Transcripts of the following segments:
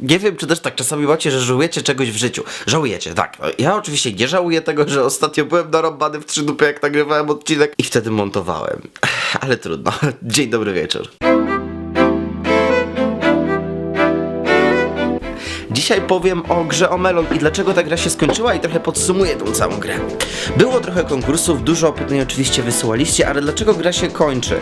Nie wiem, czy też tak czasami macie, że żałujecie czegoś w życiu. Żałujecie, tak. Ja oczywiście nie żałuję tego, że ostatnio byłem narąbany w trzy dupy, jak nagrywałem odcinek i wtedy montowałem. Ale trudno. Dzień dobry wieczór. Dzisiaj powiem o grze o Melon i dlaczego ta gra się skończyła i trochę podsumuję tą całą grę. Było trochę konkursów, dużo pytań oczywiście wysyłaliście, ale dlaczego gra się kończy?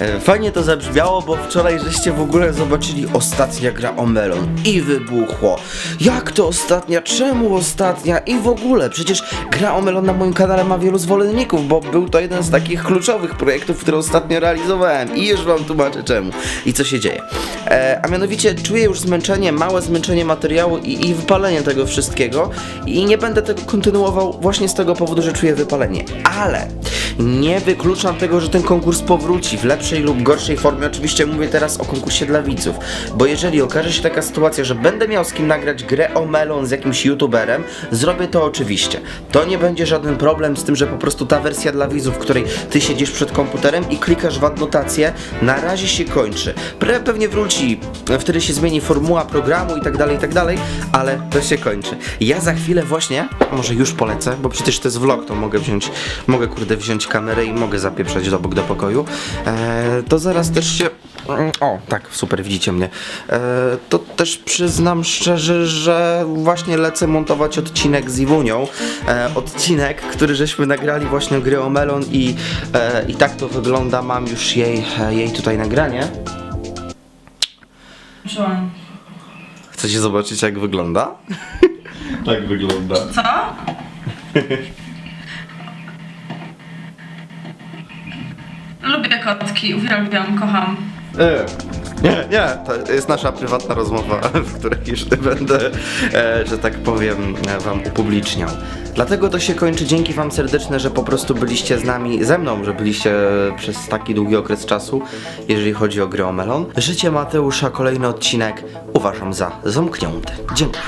E, Fajnie to zabrzmiało, bo wczoraj żeście w ogóle zobaczyli ostatnia gra o Melon i wybuchło. Jak to ostatnia? Czemu ostatnia? I w ogóle, przecież gra o Melon na moim kanale ma wielu zwolenników, bo był to jeden z takich kluczowych projektów, które ostatnio realizowałem i już wam tłumaczę czemu i co się dzieje. E, a mianowicie czuję już zmęczenie, małe zmęczenie materiału i, i wypalenie tego wszystkiego i nie będę tego kontynuował właśnie z tego powodu, że czuję wypalenie. Ale nie wykluczam tego, że ten konkurs powróci w lepszej lub gorszej formie. Oczywiście mówię teraz o konkursie dla widzów, bo jeżeli okaże się taka sytuacja, że będę miał z kim nagrać grę o melon z jakimś youtuberem, zrobię to oczywiście. To nie będzie żaden problem z tym, że po prostu ta wersja dla widzów, w której ty siedzisz przed komputerem i klikasz w adnotację, na razie się kończy. Pre pewnie wróci, wtedy się zmieni formuła programu i tak dalej, i tak dalej, ale to się kończy. Ja za chwilę właśnie, może już polecę, bo przecież to jest vlog, to mogę wziąć, mogę kurde wziąć kamerę i mogę zapieprzać do bok do pokoju. Eee, to zaraz też się... mm, O, tak, super, widzicie mnie. Eee, to też przyznam szczerze, że właśnie lecę montować odcinek z Iwunią. E, odcinek, który żeśmy nagrali właśnie gry o Melon i, e, i tak to wygląda. Mam już jej, e, jej tutaj nagranie. Czułam. Chcecie zobaczyć jak wygląda? Tak wygląda. Co? kotki, uwielbiam, kocham. E, Nie, nie, to jest nasza prywatna rozmowa, w której już będę, e, że tak powiem, wam upubliczniał. Dlatego to się kończy. Dzięki wam serdeczne, że po prostu byliście z nami, ze mną, że byliście przez taki długi okres czasu, jeżeli chodzi o grę o Melon. Życie Mateusza, kolejny odcinek uważam za zamknięty. Dziękuję.